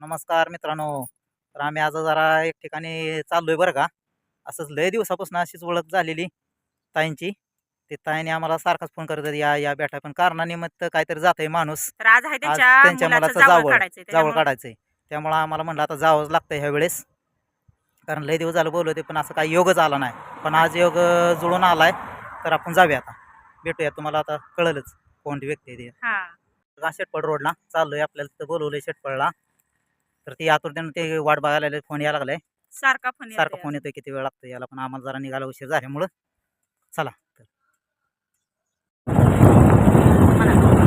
नमस्कार मित्रांनो. तर आम्ही आज जरा एक ठिकाणी चाललोय बरं का. असंच लय दिवसापासून अशीच ओळख झालेली ताईंची. ते ताईने आम्हाला सारखाच फोन करतात या या बेटा पण कारणानिमित्त काहीतरी जात माणूस. तर आज आहे आज त्यांच्या त्यांच्या मुलाचं मुलाचं जावळ जावळ काढायचंय जावळ त्याच्यामुळं काढायचंय. त्यामुळं आम्हाला म्हणलं आता जावंच लागतंय ह्या वेळेस. कारण लय दिवस झालं बोलवते पण असं काही योगच आला नाही. पण आज योग अं, जुळून आलाय तर आपण जाऊया आता. भेटूया तुम्हाला आता कळलंच कोणती व्यक्ती आहे ती. हा. का शेटपळ रोडला चाललोय आपल्याला तिथं बोलवलंय शेटपळला. तर ती आतुरतेनं ते वाट बघायला लागले फोन यायला लागलाय. सारखा फोन सारखा फोन येतोय किती वेळ लागतो याला पण आम्हाला जरा निघायला उशीर झाल्यामुळं चला तर.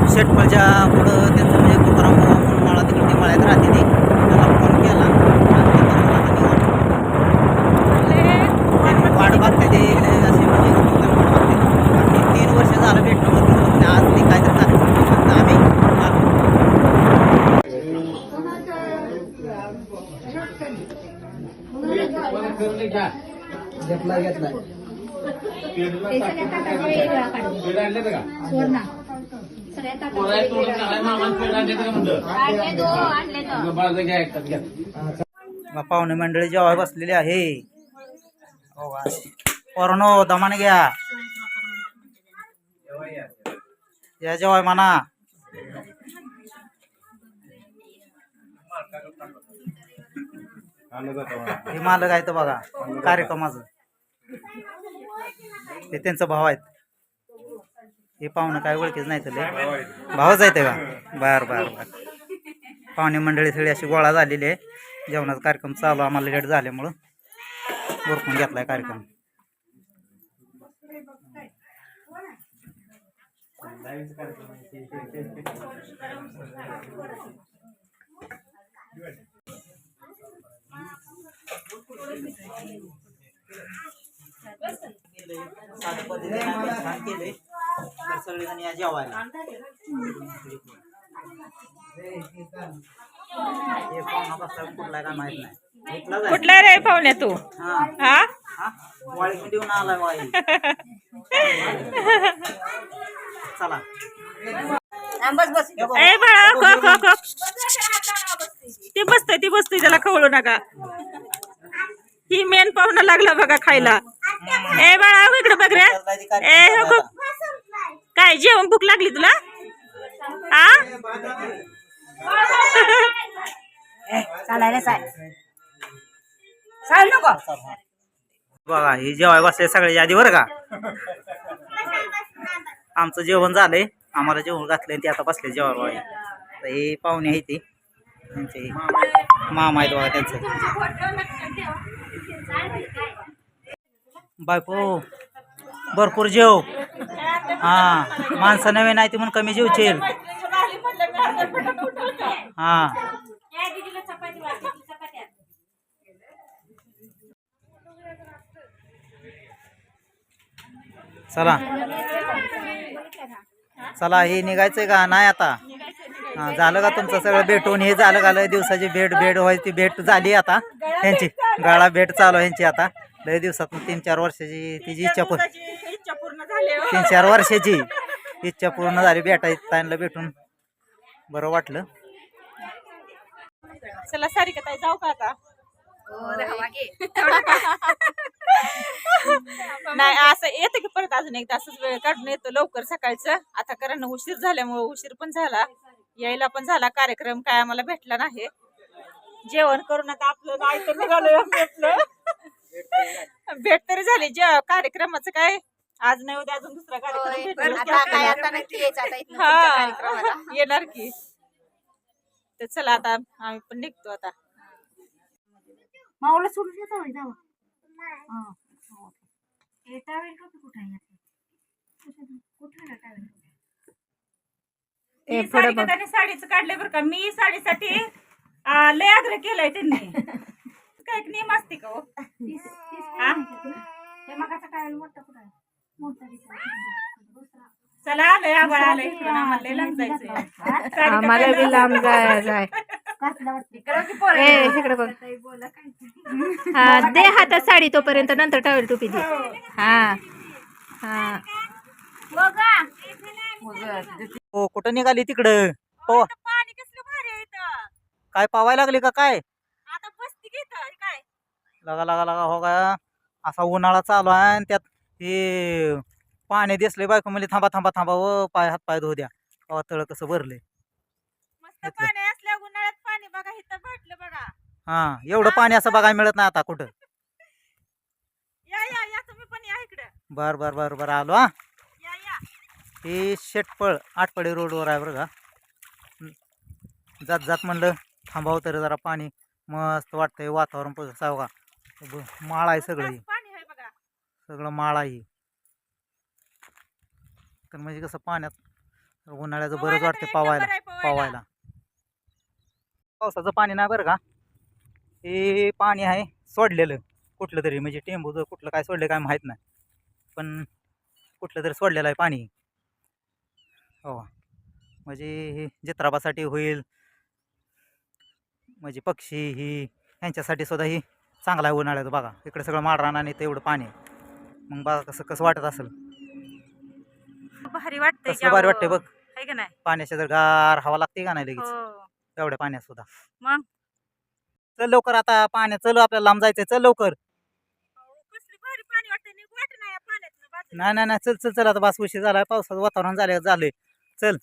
शेटपळच्या पुढं त्यांचं म्हणजे तुकाराम मला तिकडे ती मळ्यात राहते ती त्याला फोन केला आणि ते म्हणून आता ती वाट- वाट बघते ते असे म्हणजे वाट बघते. आणि तीन वर्ष झालं भेटणं होत नव्हतं. म्हणजे आज ती काहीतरी कार्यक्रम होता. आम्ही आलो. घेतला घेतला सगळ्या ताटाचे वेगळा काढून सोड ना सगळ्या ताटाचे वेगळा आणले तो घेतला तो पाहुणे मंडळी जेव्हा बसलेली आहे. हो पोरण दमान दमाने घ्या. या जेवाय म्हणा. हे मालक आहे तर बघा कार्यक्रमाचं. हे त्यांचा भाव आहेत. हे पाहुणं काय ओळखीच नाही तर. भावच आहे ते का बर बर बर. पाहुणे मंडळी सगळी अशी गोळा झालेली आहे. जेवणाचा कार्यक्रम चालू आम्हाला लेट झाल्यामुळं उरकून घेतलाय कार्यक्रम. साध्या पद्धतीने आम्ही छान तर सगळेजण या जेवायला हे पाहुणा कुठला काय माहीत नाही कुठला रे पाहुण्या तू? हा? हा हा वाळी देऊन आलाय चला ए बाळा खो खो खो. ती बसतय ती बसतय त्याला खवळू नका. ही मेन पाहुणा लागला बघा खायला. ए बाळा हो इकडे बघ रे. ए हो खो. काय जेवण भूक लागली तुला? हा नको. बघा हे जेवाय बसले सगळ्याच्या आधी बरं का? आमचं जेवण झालंय. आम्हाला जेवण घातलंय ते आता बसले जेवायला. तर हे पाहुणे आहे ते. त्यांचे मामा आहेत बघा त्यांचे. बायको भरपूर जेव. हा माणसं नवीन आहे ते म्हणून कमी जेवचेल हा. चला. चला हे निघायचंय का? नाही आता. झालं का तुमचं सगळं भेटून? हे झालं का? लय दिवसाची भेट भेट व्हायची भेट झाली आता. ह्यांची गाळा भेट चालू आहे ह्यांची आता. लय दिवसातून तीन चार वर्षाची तिची इच्छा पूर्ण हो. तीन चार वर्षाची. इच्छा पूर्ण झाली भेटायची ताईंला भेटून. बरं वाटलं. चला सारिका ताई जाऊ का आता? नाही असं येतं की परत अजून एकदा असंच वेळ काढून येतो लवकर सकाळचं. आता कारण उशीर झाल्यामुळे उशीर पण झाला. यायला पण झाला कार्यक्रम काय आम्हाला भेटला नाही. जेवण करून आता आपलं ऐकून निघालो भेटलं भेट तरी झाली जे कार्यक्रमाचं काय? आज नाही उद्या अजून दुसरा कार्यक्रम भेटेल. आता काय आता नक्की यायचं आता इथनं पुढच्या हा कार्यक्रमाला. येणार की. तर चला आता आम्ही पण निघतो आता. माऊला सोडून येतो हा. कुठं कुठं ही साडी त्याने साडीचं काढलंय बरं का. मी साडीसाठी आ, लय आग्रह केलाय त्यांनी. काय नियम असते का हो? हा? हे. चला आलंय आबाळ आलंय. इकडून आम्हाला लय लांब जायचंय. साडी आम्हाला. बी लांब जाय कसला वाटते. इकडं की पोरं? ए इकडे बघ. हा दे हातात साडी तोपर्यंत नंतर टावेल टोपी दे. हा. हा. हो कुठं निघाली तिकडं? हो पाणी कसलं भारी आहे इथं. काय पावायला लागली का काय? आता बसती काय? लगा लगा लगा हो का? असा उन्हाळा चालू आहे आणि त्यात हे पाणी दिसले बायको म्हणजे थांबा थांबा थांबा व पाय हात पाय धुऊ द्या. अहो, तळ कसं भरले मस्त घेतलं. पाणी असल्या उन्हाळ्यात पाणी बघा इथं भेटलं बघा. हा एवढं पाणी असं बघायला मिळत नाही आता कुठं. या या या तुम्ही पण या इकडं. बर बर बर बर आलो हा. हे शेटपळ आटपळी रोडवर आहे बरं का. जात जात म्हणलं थांबावं तर जरा पाणी. मस्त वाटतंय वातावरण पण ब- माळ आहे सगळं हे. सगळं माळ आहे तर म्हणजे कसं पाण्यात उन्हाळ्याचं बरंच वाटतं पोवायला. पावायला. पावसाचं पाणी नाही बरं का. हे पाणी आहे सोडलेलं. कुठलं तरी म्हणजे टेंबूचं कुठलं काय सोडलं काय माहीत नाही. पण कुठलं तरी सोडलेलं आहे पाणी. हो. म्हणजे हे जत्राबासाठी होईल म्हणजे पक्षी ही ह्यांच्यासाठी सुद्धा ही चांगला आहे उन्हाळ्याचं बघा. इकडे सगळं माळरान आणि ते एवढं पाणी मग बघा कसं कसं वाटत असेल? भारी वाटतंय भारी वाटतंय बघ. आहे का नाही? पाण्याच्या जर गार हवा लागते का नाही लगेच? हो. एवढ्या पाण्यात सुद्धा. मग? चल लवकर आता पाण्यात चल आपल्याला लांब जायचंय. चल लवकर. नाही. नाही नाही नाही. चल चल चल. आता बस उशीर झाला पावसाचं वातावरण झालं झालंय. चल